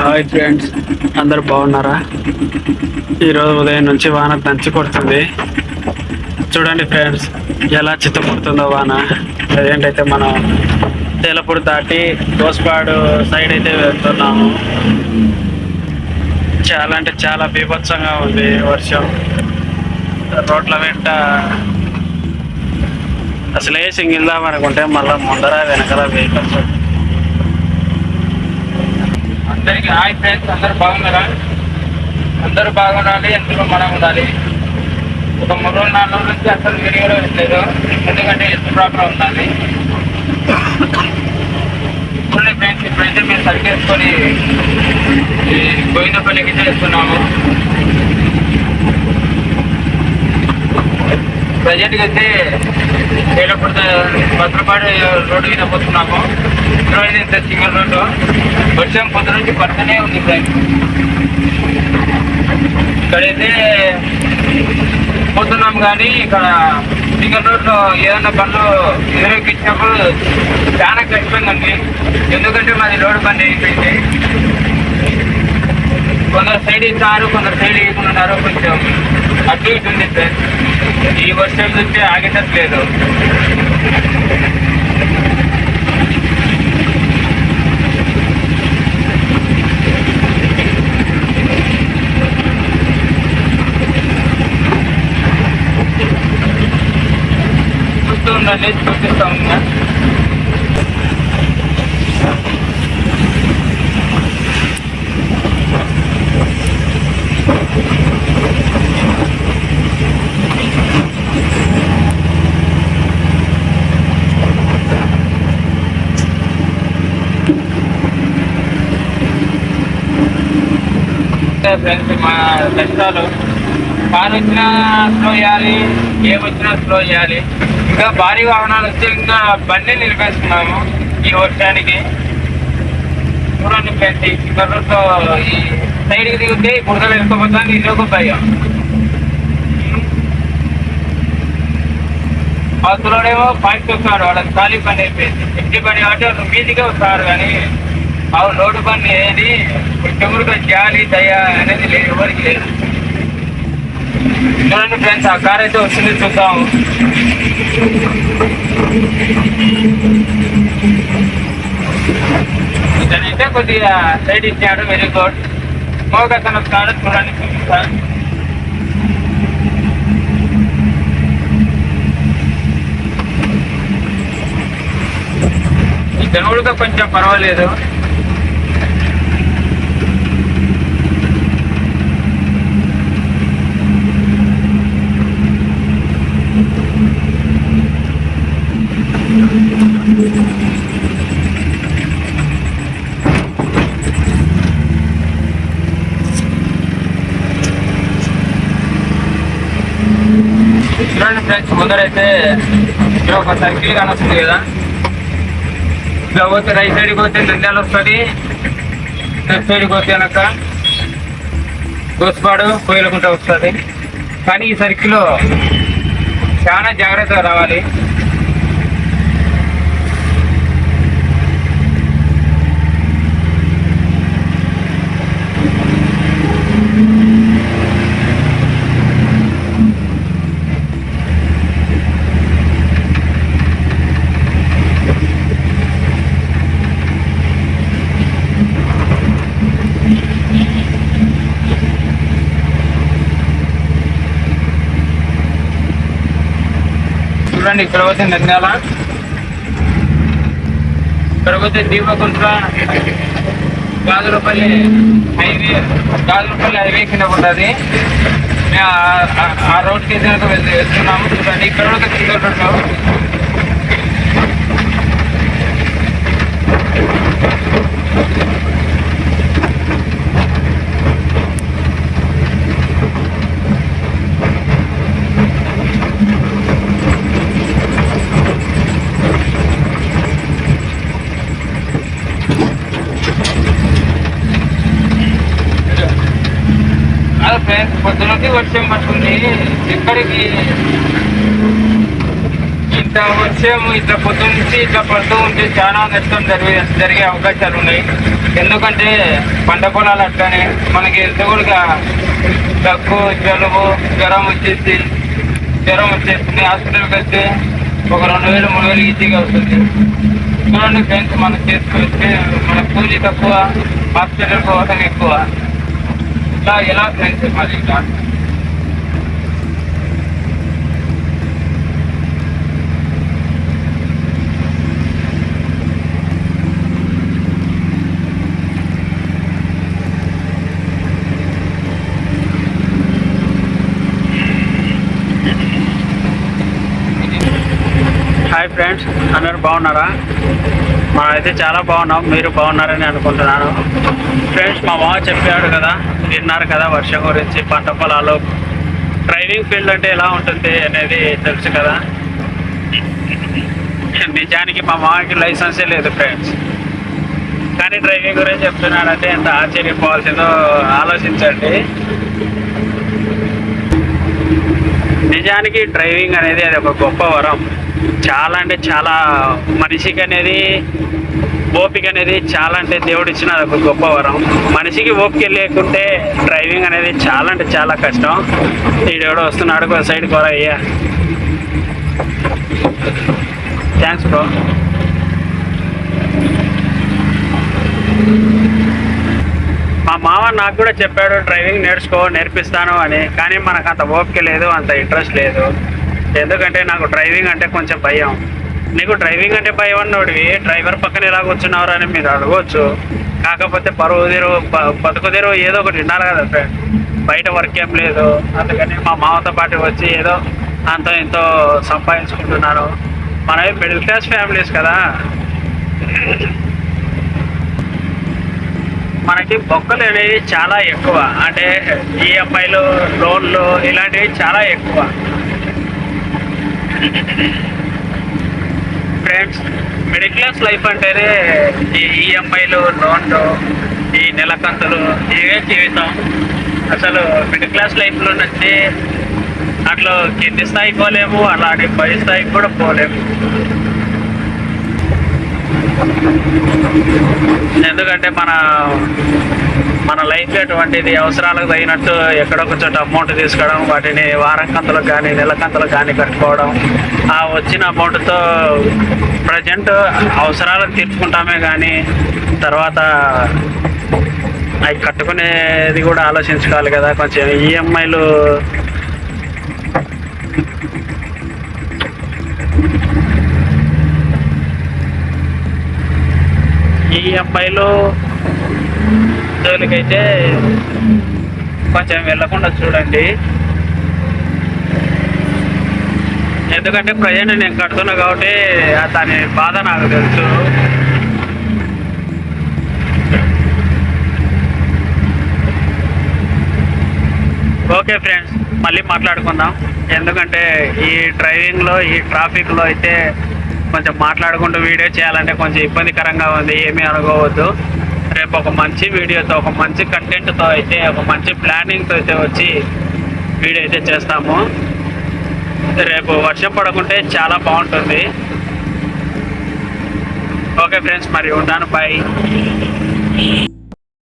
Hi friends అందరు బాగున్నారా? ఈరోజు ఉదయం నుంచి వాన దంచి కొడుతుంది. చూడండి ఫ్రెండ్స్ ఎలా చిత్తపడుతుందో వాన. ప్రజెంట్ అయితే మనం తేలపూడి దాటి దోసపాడు సైడ్ అయితే వెళ్తున్నాము. చాలా అంటే చాలా బీభత్సంగా ఉంది వర్షం. రోడ్ల వెంట అసలే సింగిల్దాం అనుకుంటే మళ్ళీ ముందర వెనకాల వెహికల్స్ అందరికి హాయ్ ఫ్రెండ్స్ అందరు బాగున్నారా? అందరూ బాగుండాలి ఎందులో మనం ఉండాలి. ఒక మూడు రోజులు నాలుగు రోజుల నుంచి అసలు వీడియోలో లేదు ఎందుకంటే ఎంత ప్రాబ్లం ఉండాలి. ఇప్పుడు ఫ్రెండ్స్ ఇప్పుడైతే మేము సరికేసుకొని ఈ గోవిందపల్లికి చేస్తున్నాము. ప్రజెంట్గా అయితే ఏలప్పుడు భద్రపాడు రోడ్డు మీద పోతున్నాము. రోడ్డు సార్ సింగిల్ రోడ్డు వర్షం పొద్దు నుంచి పడుతూనే ఉంది ఫ్రెండ్స్ ఇక్కడైతే పోతున్నాం కానీ ఇక్కడ సింగిల్ రోడ్లో ఏదైనా బండ్లు ఎదురెక్కించినప్పుడు చాలా కష్టంగా ఉంది ఎందుకంటే మాది రోడ్డు బండి అయిపోయింది కొందరు సైడ్ ఇస్తారు కొందరు సైడ్ ఇవ్వకున్నారు కొంచెం అటు ఇటు ఉంది సార్ ఈ వర్షం చూస్తే ఆగేటట్లేదు. చూస్తూ ఉండండి చూపిస్తాం ఇంకా. ఫ్రెండ్స్ మా కష్టాలు పాలు వచ్చినా స్లో చేయాలి ఏమొచ్చినా స్లో చేయాలి. ఇంకా భారీ వాహనాలు వచ్చి ఇంకా బండి నిలిపేస్తున్నాము ఈ వర్షానికి. చూడండి ఫ్రెండ్స్ ఈ కర్రతో ఈ సైడ్కి దిగితే బురద వెళ్ళిపోతా నీళ్ళకు భయం. అవతలోడేమో పాయింట్ వస్తాడు వాళ్ళకి ఖాళీ పని అయిపోయింది. ఇంటి పని కాబట్టి వాళ్ళు మీదిగా వస్తారు కానీ ఆ రోడ్డు పని ఏది చెమురుగా జాలి దయ అనేది లేదు ఎవరికి లేదు. చూడండి ఫ్రెండ్స్ ఆ కార్ అయితే వచ్చింది చూద్దాం. ఇతనైతే కొద్దిగా సైడ్ ఇచ్చాడు వెరీ గుడ్ మోగ అతను కారు చూడండి చూపిస్తాను ఇతను కూడా కొంచెం పర్వాలేదు. చూడండి ఫ్రెండ్స్ ముందరైతే ఇక్కడ ఒక సర్కిల్ కానొస్తుంది కదా. ఇలా పోతే రైట్ సైడ్కి పోతే నంద్యాల వస్తుంది లెఫ్ట్ సైడ్కి పోతే కనుక గోస్పాడు కోయిలకుంట వస్తుంది. కానీ ఈ సర్కిల్లో చాలా జాగ్రత్తగా రావాలి. చూడండి ఇక్కడ పోతే నంద్యాల ఇక్కడ పోతే దీపకుంట్ల గాజులపల్లి హైవే గాజులపల్లి హైవే కింద ఉంటుంది. మేము ఆ- రోడ్కి వెళ్తున్నాము. చూడండి ఇక్కడ కూడా ఒక సింగల్ పొద్దునకి వర్షం పడుతుంది. ఎక్కడికి? ఇంత వర్షం ఇట్లా పొద్దు నుంచి ఇట్లా పడుతూ ఉంటే చాలా నష్టం జరిగే జరిగే అవకాశాలు ఉన్నాయి. ఎందుకంటే పంట పొలాలు అట్లానే మనకి కూడా దగ్గు జలుబు జ్వరం వచ్చేసి జ్వరం వచ్చేస్తుంది. హాస్పిటల్కి వస్తే ఒక రెండు వేలు మూడు వేలు ఈజీగా వస్తుంది చూడండి ఫ్రెండ్స్ మనం చేసుకొస్తే మన కూలీ తక్కువ హాస్పిటల్ కోసం ఎక్కువ. ఇలా ఎలా ఫ్రెండ్స్ మరి ఇలా హాయ్ ఫ్రెండ్స్ అందరు బాగున్నారా మనమైతే చాలా బాగున్నాం. మీరు బాగున్నారని అనుకుంటున్నాను. ఫ్రెండ్స్ మా మామ చెప్పాడు కదా విన్నారు కదా వర్షం గురించి పంట పొలాలు. డ్రైవింగ్ ఫీల్డ్ అంటే ఎలా ఉంటుంది అనేది తెలుసు కదా. నిజానికి మా మామకి లైసెన్సే లేదు ఫ్రెండ్స్ కానీ డ్రైవింగ్ గురించి చెప్తున్నాడంటే ఎంత ఆశ్చర్యపోవాల్సిందో ఆలోచించండి. నిజానికి డ్రైవింగ్ అనేది అది ఒక గొప్ప వరం. చాలా అంటే చాలా మనిషికి అనేది ఓపిక అనేది చాలా అంటే దేవుడు ఇచ్చిన అది ఒక గొప్ప వరం. మనిషికి ఓపిక లేకుంటే డ్రైవింగ్ అనేది చాలా అంటే చాలా కష్టం. ఈడెవడో వస్తున్నాడు ఒక సైడ్ కోర అయ్యా. థ్యాంక్స్ బ్రో మా మామ నాకు కూడా చెప్పాడు డ్రైవింగ్ నేర్చుకో నేర్పిస్తాను అని. కానీ మనకు అంత ఓపిక లేదు అంత ఇంట్రెస్ట్ లేదు. ఎందుకంటే నాకు డ్రైవింగ్ అంటే కొంచెం భయం. నీకు డ్రైవింగ్ అంటే భయం అన్నోడివి. డ్రైవర్ పక్కన ఎలా కూర్చున్నావు అని మీరు అడగవచ్చు కాకపోతే పరువు తీరు బతుకు తీరు ఏదో ఒకటి ఉండాలి కదా ఫ్రెండ్ బయట వర్క్ ఏం లేదు. అందుకని మా మామతో పాటు వచ్చి ఏదో అంత ఇంతో సంపాదించుకుంటున్నారు. మనవి మిడిల్ క్లాస్ ఫ్యామిలీస్ కదా. మనకి బొక్కలు అనేవి చాలా ఎక్కువ. అంటే ఈఎంఐలు లోన్లు ఇలాంటివి చాలా ఎక్కువ. ఫ్రెండ్స్ మిడిల్ క్లాస్ లైఫ్ అంటేనే ఈ ఈఎంఐలు లోన్లు ఈ నెలకంతులు ఇవే జీవితం. అసలు మిడిల్ క్లాస్ లైఫ్లో నుంచి అట్లా కింది స్థాయికి పోలేము అలాంటి పై స్థాయికి కూడా పోలేము. ఎందుకంటే మన మన లైఫ్ అటువంటిది అవసరాలకు తగినట్టు ఎక్కడో ఒక చోట అమౌంట్ తీసుకోవడం వాటిని వారం కంతలకు కానీ నెల కంతలకు కానీ కట్టుకోవడం. ఆ వచ్చిన అమౌంట్తో ప్రజెంట్ అవసరాలను తీర్చుకుంటామే కానీ తర్వాత అవి కట్టుకునేది కూడా ఆలోచించుకోవాలి కదా. కొంచెం ఈఎంఐలు ఈ అబ్బాయిలు ఉద్యోగులకైతే కొంచెం వెళ్ళకుండా చూడండి. ఎందుకంటే ప్రజెంట్ నేను కడుతున్నా కాబట్టి దాని బాధ నాకు తెలుసు. ఓకే ఫ్రెండ్స్ మళ్ళీ మాట్లాడుకుందాం. ఎందుకంటే ఈ డ్రైవింగ్లో ఈ ట్రాఫిక్లో అయితే కొంచెం మాట్లాడుకుంటూ వీడియో చేయాలంటే కొంచెం ఇబ్బందికరంగా ఉంది ఏమీ అనుకోవద్దు. రేపు ఒక మంచి వీడియోతో ఒక మంచి కంటెంట్తో అయితే ఒక మంచి ప్లానింగ్తో అయితే వచ్చి వీడియో అయితే చేస్తాము. రేపు వర్షం పడకుంటే చాలా బాగుంటుంది. ఓకే ఫ్రెండ్స్ మరి ఉంటాను బాయ్